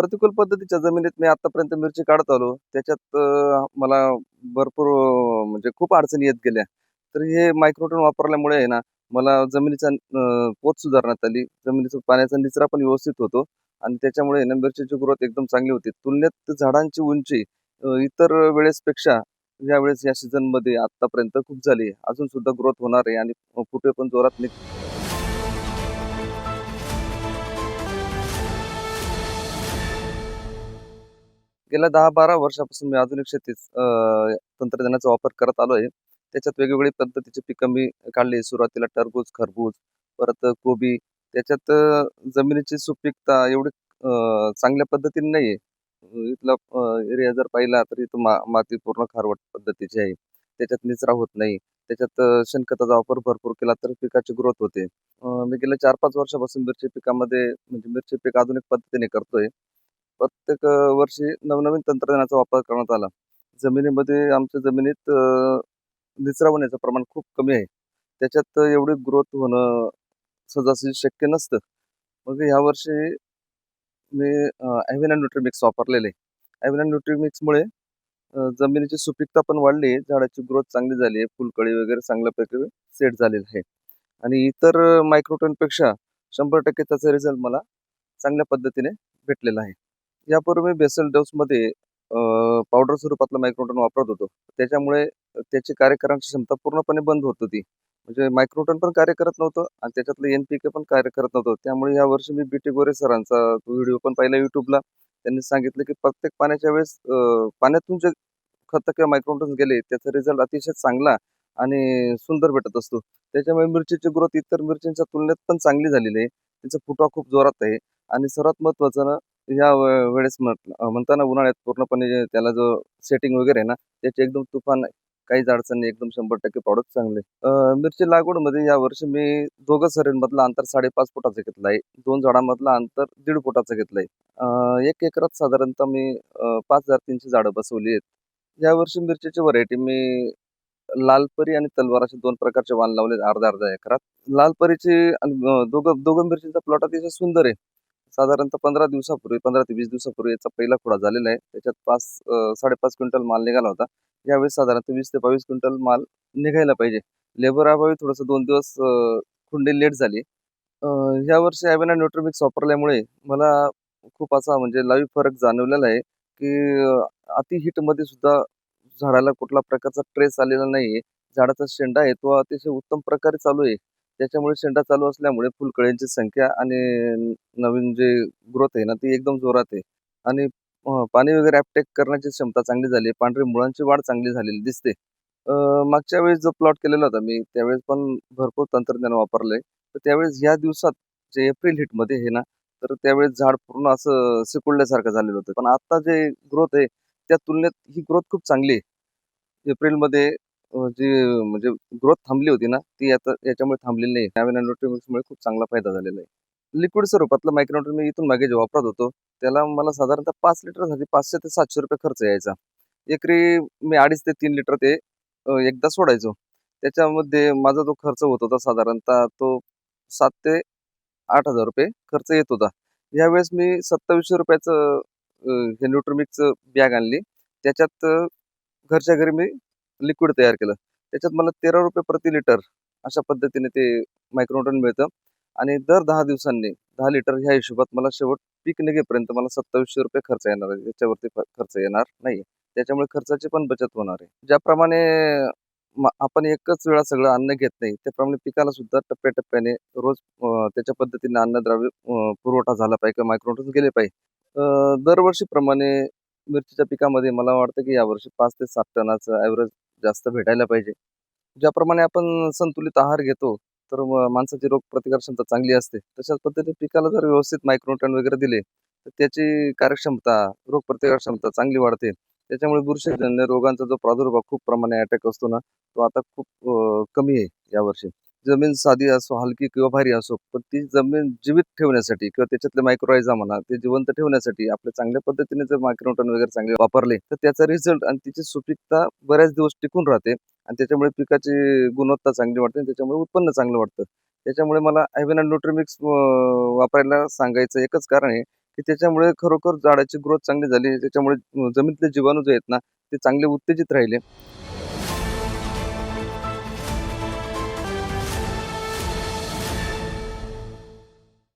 प्रतिकूल पद्धतीच्या जमिनीत मी आतापर्यंत मिरची काढत आलो. त्याच्यात मला भरपूर म्हणजे खूप अडचणी येत गेल्या. तर हे मायक्रोटन वापरल्यामुळे आहे ना मला जमिनीचा पोत सुधारण्यात आली. जमिनीचा पाण्याचा निचरा पण व्यवस्थित होतो. आणि त्याच्यामुळे ना मिरचीची ग्रोथ एकदम चांगली होती. तुलनेत झाडांची उंची इतर वेळेसपेक्षा यावेळेस या सीझनमध्ये आत्तापर्यंत आतापर्यंत खूप झाली. आहे अजून सुद्धा ग्रोथ होणार आहे आणि कुठे पण जोरात निघ गेल्या दहा बारा वर्षापासून मी आधुनिक शेतीत तंत्रज्ञानाचा वापर करत आलो आहे. त्याच्यात वेगवेगळी पद्धतीची पिकं मी काढली. सुरुवातीला टरबूज खरबूज परत कोबी. त्याच्यात जमिनीची सुपीकता एवढी चांगल्या पद्धतीने नाही आहे इथला एरिया जर पाहिला तर इथं मा माती पूर्ण खारवट पद्धतीची आहे. त्याच्यात निचरा होत नाही. त्याच्यात शेणखताचा वापर भरपूर केला तर पिकाची ग्रोथ होते. मी गेल्या चार पाच वर्षापासून मिरची पिकामध्ये म्हणजे मिरची पीक आधुनिक पद्धतीने करतोय. प्रत्येक वर्षी नवनवीन तंत्रज्ञानाचा वापर करण्यात आला. जमिनीमध्ये आमच्या जमिनीत निचरा होण्याचं प्रमाण खूप कमी आहे. त्याच्यात एवढी ग्रोथ होणं सहजासहजी शक्य नसतं. मग यावर्षी मी ॲव्हिना न्यूट्रीमिक्स वापरलेले आहे. ॲव्हिना न्यूट्रीमिक्समुळे जमिनीची सुपीकता पण वाढली झाडाची ग्रोथ चांगली झाली आहे, फुलकळी वगैरे चांगल्यापैकी सेट झालेलं आहे. आणि इतर मायक्रोटनपेक्षा 100% त्याचा रिझल्ट मला चांगल्या पद्धतीने भेटलेला आहे. यापूर्वी बेसल डोसमध्ये पावडर स्वरूपातलं मायक्रोटन वापरत होतो. त्याच्यामुळे त्याची कार्य करण्याची क्षमता पूर्णपणे बंद होत होती. म्हणजे मायक्रोटन पण कार्य करत नव्हतं आणि त्याच्यातलं एन-पी-के पण कार्य करत नव्हतं. त्यामुळे यावर्षी मी बी टी गोरे सरांचा व्हिडिओ पण पाहिला युट्यूबला त्यांनी सांगितलं की प्रत्येक पाण्याच्या वेळेस पाण्यातून जे खत किंवा मायक्रोटन्स गेले त्याचा रिझल्ट अतिशय चांगला आणि सुंदर भेटत असतो. त्याच्यामुळे मिरचीची ग्रोथ इतर मिरचींच्या तुलनेत पण चांगली झालेली आहे. तिचा फुटवा खूप जोरात आहे आणि सर्वात महत्त्वाचं ह्या या वेळेस म्हणताना उन्हाळ्यात पूर्णपणे त्याला जो सेटिंग वगैरे आहे ना, त्याची एकदम तुफान काहीच अडचण नाही. एकदम 100% प्रॉडक्ट चांगले मिरची लागवडमध्ये यावर्षी मी दोघं सरींमधलं अंतर 5.5 फुटाचं घेतलं आहे. दोन झाडांमधलं अंतर दीड फुटाचं घेतलं आहे. एक एकरात साधारणतः मी पाच हजार तीनशे झाडं बसवली आहेत. यावर्षी मिरचीची व्हरायटी मी लालपरी आणि तलवार असे दोन प्रकारचे वाण लावले अर्धा अर्धा एकरात. लालपरीची आणि दोघं दोघं मिरचीचा प्लॉट अतिशय सुंदर आहे. साधारणतः 15 दिवसापूर्वी 15 ते वीस दिवसापूर्वी याचा पहिला खुडा झालेला आहे. त्याच्यात पाच साडेपाच क्विंटल माल निघाला होता. यावेळेस साधारणतः वीस ते 22 क्विंटल माल निघायला पाहिजे. लेबर अभावी थोडंसं दोन दिवस खुंडी लेट झाली. अ, यावर्षी ॲव्हिना न्यूट्रोमिक्स वापरल्यामुळे मला खूप असा म्हणजे लाईव्ह फरक जाणवलेला आहे, की अति हीटमध्ये सुद्धा झाडाला कुठला प्रकारचा ट्रेस आलेला नाही आहे झाडाचा शेंडा आहे तो अतिशय उत्तम प्रकारे चालू आहे. त्याच्यामुळे शेंडा चालू असल्यामुळे फुलकळ्यांची संख्या आणि नवीन जे ग्रोथ आहे ना, ती एकदम जोरात आहे. आणि पाणी वगैरे ॲपटेक करण्याची क्षमता चांगली झाली आहे. पांढरी मुळांची वाढ चांगली झालेली दिसते. मागच्या वेळेस जो प्लॉट केलेला होता मी, त्यावेळेस पण भरपूर तंत्रज्ञान वापरलंय. तर त्यावेळेस ह्या दिवसात जे एप्रिल हीटमध्ये आहे ना, तर त्यावेळेस झाड पूर्ण असं सिकुडल्यासारखं झालेलं होतं. पण आता जे ग्रोथ आहे, त्या तुलनेत ही ग्रोथ खूप चांगली आहे. एप्रिलमध्ये जी म्हणजे ग्रोथ थांबली होती ना, ती आता याच्यामुळे थांबलेली नाही. नवीन न्यूट्रिमिक्समुळे खूप चांगला फायदा झालेला आहे. लिक्विड स्वरूपातलं मायक्रोन्यूट्रन मी इथून मागे जे वापरत होतो, त्याला मला साधारणतः पाच लिटरसाठी पाचशे ते ₹700 खर्च यायचा. एकरी मी 2.5 ते तीन लिटर ते एकदा सोडायचो. त्याच्यामध्ये माझा जो खर्च होत होता साधारणतः तो सात ते ₹8,000 खर्च येत होता. यावेळेस मी सत्तावीसशे रुपयाचं हे न्यूट्रिमिक्सचं बॅग आणली. त्याच्यात घरच्या घरी मी लिक्विड तयार केलं. त्याच्यात मला ₹13 प्रति लिटर अशा पद्धतीने ते मायक्रोन्यूट्रन मिळतं आणि दर दहा दिवसांनी दहा लिटर ह्या हिशोबात मला शेवट पीक निघेपर्यंत मला ₹2700 खर्च येणार आहे. त्याच्यावरती ख खर्च येणार नाही. त्याच्यामुळे खर्चाची पण बचत होणार आहे. ज्याप्रमाणे म आपण एकच वेळा सगळं अन्न घेत नाही, त्याप्रमाणे पिकाला सुद्धा टप्प्याटप्प्याने रोज त्याच्या पद्धतीने अन्नद्रव्य पुरवठा झाला पाहिजे किंवा मायक्रोन्यूट्रन्स गेले पाहिजे. दरवर्षीप्रमाणे मिरचीच्या पिकामध्ये मला वाटतं की यावर्षी पाच ते सात टनाचं ॲव्हरेज जास्त भेटायला पाहिजे. ज्याप्रमाणे आपण संतुलित आहार घेतो, तर म माणसाची क्षमता चांगली असते. तशाच पद्धतीने पिकाला जर व्यवस्थित मायक्रोन्यूट्रन वगैरे दिले, तर त्याची कार्यक्षमता, रोगप्रतिकारक क्षमता चांगली वाढते. त्याच्यामुळे बुरशीजन्य रोगांचा जो प्रादुर्भाव खूप प्रमाणे अटॅक असतो ना, तो आता खूप कमी आहे यावर्षी. जमीन साधी असो, हलकी किंवा भारी असो, पण ती जमीन जीवित ठेवण्यासाठी किंवा त्याच्यातले मायक्रोरायझा म्हणा, ते जिवंत ठेवण्यासाठी आपल्या चांगल्या पद्धतीने जर मायक्रोटन वगैरे चांगले वापरले, तर त्याचा रिझल्ट आणि तिची सुपीकता बऱ्याच दिवस टिकून राहते आणि त्याच्यामुळे पिकाची गुणवत्ता चांगली वाढते आणि त्याच्यामुळे उत्पन्न चांगलं वाटतं त्याच्यामुळे मला ॲव्हिना न्यूट्रीमिक्स वापरायला सांगायचं एकच कारण आहे, की त्याच्यामुळे खरोखर झाडाची ग्रोथ चांगली झाली. त्याच्यामुळे जमिनीतले जीवाणू जे आहेत ना, ते चांगले उत्तेजित राहिले